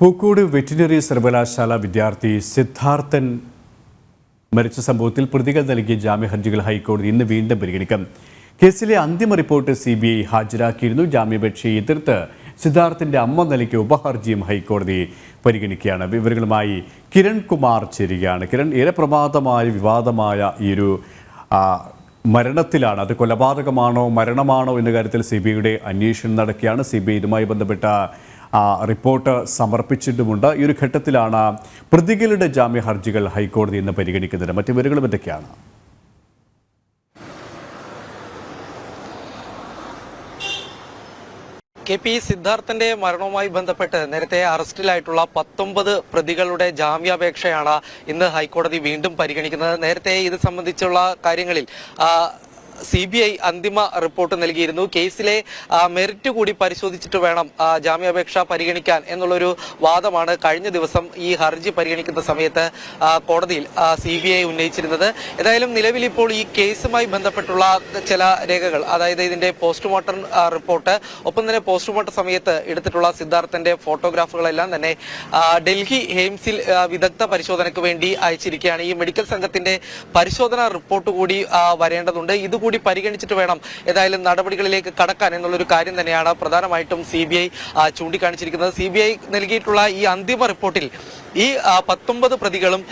Pookode veterinary സർവകലാശാല വിദ്യാർത്ഥി സിദ്ധാർത്ഥൻ മരിച്ച സംഭവത്തിൽ പ്രതികൾ നൽകിയ ജാമ്യ ഹർജികൾ ഹൈക്കോടതി ഇന്ന് വീണ്ടും പരിഗണിക്കും. കേസിലെ അന്തിമ റിപ്പോർട്ട് സി ബി ഐ ഹാജരാക്കിയിരുന്നു. ജാമ്യപേക്ഷയെ എതിർത്ത് സിദ്ധാർത്ഥിന്റെ അമ്മ നൽകിയ ഉപഹർജിയും ഹൈക്കോടതി പരിഗണിക്കുകയാണ്. വിവരങ്ങളുമായി കിരൺ കുമാർ ചേരുകയാണ്. കിരൺ ഏറെ പ്രമാദമായ വിവാദമായ ഈ ഒരു മരണത്തിലാണ്. അത് കൊലപാതകമാണോ മരണമാണോ എന്ന കാര്യത്തിൽ സി ബി ഐയുടെ അന്വേഷണം നടക്കുകയാണ്. സി ബി ഐ ഇതുമായി ബന്ധപ്പെട്ട റിപ്പോർട്ട് സമർപ്പിച്ചിട്ടുമുണ്ട്. ഈ ഒരു ഘട്ടത്തിലാണ് പ്രതികളുടെ ജാമ്യ ഹർജികൾ ഹൈക്കോടതി ഇന്ന് പരിഗണിക്കുന്നത്. മറ്റു വിവരങ്ങളും എന്തൊക്കെയാണ്? കെ പി സിദ്ധാർത്ഥന്റെ മരണവുമായി ബന്ധപ്പെട്ട് നേരത്തെ അറസ്റ്റിലായിട്ടുള്ള പത്തൊമ്പത് പ്രതികളുടെ ജാമ്യാപേക്ഷയാണ് ഇന്ന് ഹൈക്കോടതി വീണ്ടും പരിഗണിക്കുന്നത്. നേരത്തെ ഇത് സംബന്ധിച്ചുള്ള കാര്യങ്ങളിൽ സി ബി ഐ അന്തിമ റിപ്പോർട്ട് നൽകിയിരുന്നു. കേസിലെ മെറിറ്റ് കൂടി പരിശോധിച്ചിട്ട് വേണം ജാമ്യാപേക്ഷ പരിഗണിക്കാൻ എന്നുള്ളൊരു വാദമാണ് കഴിഞ്ഞ ദിവസം ഈ ഹർജി പരിഗണിക്കുന്ന സമയത്ത് കോടതിയിൽ സി ബി ഐ ഉന്നയിച്ചിരുന്നത്. ഏതായാലും നിലവിൽ ഇപ്പോൾ ഈ കേസുമായി ബന്ധപ്പെട്ടുള്ള ചില രേഖകൾ അതായത് ഇതിന്റെ പോസ്റ്റ്മോർട്ടം റിപ്പോർട്ട് ഒപ്പം തന്നെ പോസ്റ്റ്മോർട്ടം സമയത്ത് എടുത്തിട്ടുള്ള സിദ്ധാർത്ഥന്റെ ഫോട്ടോഗ്രാഫുകളെല്ലാം തന്നെ ഡൽഹി എയിംസിൽ വിദഗ്ധ പരിശോധനയ്ക്ക് വേണ്ടി അയച്ചിരിക്കുകയാണ്. ഈ മെഡിക്കൽ സംഘത്തിന്റെ പരിശോധനാ റിപ്പോർട്ട് കൂടി വരേണ്ടതുണ്ട്. ഇതുകൂടി പരിഗണിച്ചിട്ട് വേണം ഏതായാലും നടപടികളിലേക്ക് കടക്കാൻ എന്നുള്ളൊരു കാര്യം തന്നെയാണ് പ്രധാനമായിട്ടും സി ബി ഐ ചൂണ്ടിക്കാണിച്ചിരിക്കുന്നത്. സി ബി ഐ നൽകിയിട്ടുള്ള ഈ അന്തിമ റിപ്പോർട്ടിൽ ഈ പത്തൊമ്പത് പ്രതികളും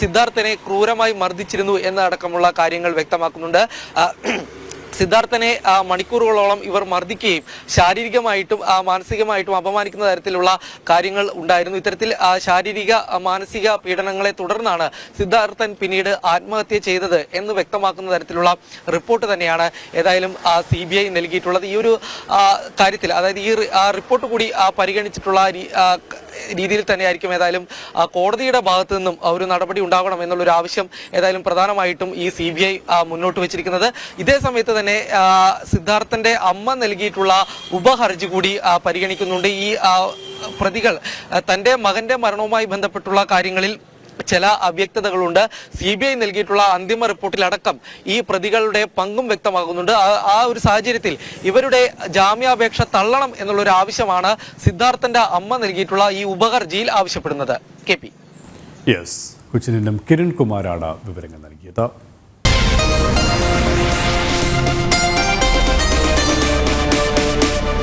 സിദ്ധാർത്ഥനെ ക്രൂരമായി മർദ്ദിച്ചിരുന്നു എന്നടക്കമുള്ള കാര്യങ്ങൾ വ്യക്തമാക്കുന്നുണ്ട്. സിദ്ധാർത്ഥനെ മണിക്കൂറുകളോളം ഇവർ മർദ്ദിക്കുകയും ശാരീരികമായിട്ടും മാനസികമായിട്ടും അപമാനിക്കുന്ന തരത്തിലുള്ള കാര്യങ്ങൾ ഉണ്ടായിരുന്നു. ഇത്തരത്തിൽ ശാരീരിക മാനസിക പീഡനങ്ങളെ തുടർന്നാണ് സിദ്ധാർത്ഥൻ പിന്നീട് ആത്മഹത്യ ചെയ്തത് എന്ന് വ്യക്തമാക്കുന്ന തരത്തിലുള്ള റിപ്പോർട്ട് തന്നെയാണ് ഏതായാലും സി ബി ഐ നൽകിയിട്ടുള്ളത്. ഈ ഒരു കാര്യത്തിൽ അതായത് ഈ റിപ്പോർട്ട് കൂടി പരിഗണിച്ചിട്ടുള്ള രീതിയിൽ തന്നെയായിരിക്കും ഏതായാലും കോടതിയുടെ ഭാഗത്തു നിന്നും ഒരു നടപടി ഉണ്ടാകണം എന്നുള്ളൊരു ആവശ്യം ഏതായാലും പ്രധാനമായിട്ടും ഈ സി മുന്നോട്ട് വെച്ചിരിക്കുന്നത്. ഇതേ സമയത്ത് തന്നെ സിദ്ധാർത്ഥന്റെ അമ്മ നൽകിയിട്ടുള്ള ഉപഹർജി കൂടി പരിഗണിക്കുന്നുണ്ട്. ഈ പ്രതികൾ തന്റെ മകന്റെ മരണവുമായി ബന്ധപ്പെട്ടുള്ള കാര്യങ്ങളിൽ ചില അവ്യക്തതകളുണ്ട്. സി ബി ഐ നൽകിയിട്ടുള്ള അന്തിമ റിപ്പോർട്ടിലടക്കം ഈ പ്രതികളുടെ പങ്കും വ്യക്തമാകുന്നുണ്ട്. ആ- ഒരു സാഹചര്യത്തിൽ ഇവരുടെ ജാമ്യാപേക്ഷ തള്ളണം എന്നുള്ളൊരു ആവശ്യമാണ് സിദ്ധാർത്ഥന്റെ അമ്മ നൽകിയിട്ടുള്ള ഈ ഉപഹർജിയിൽ ആവശ്യപ്പെടുന്നത്. K P. യെസ് കൊച്ചിനും കിരൺ കുമാറാണ് വിവരങ്ങൾ നൽകിയത്.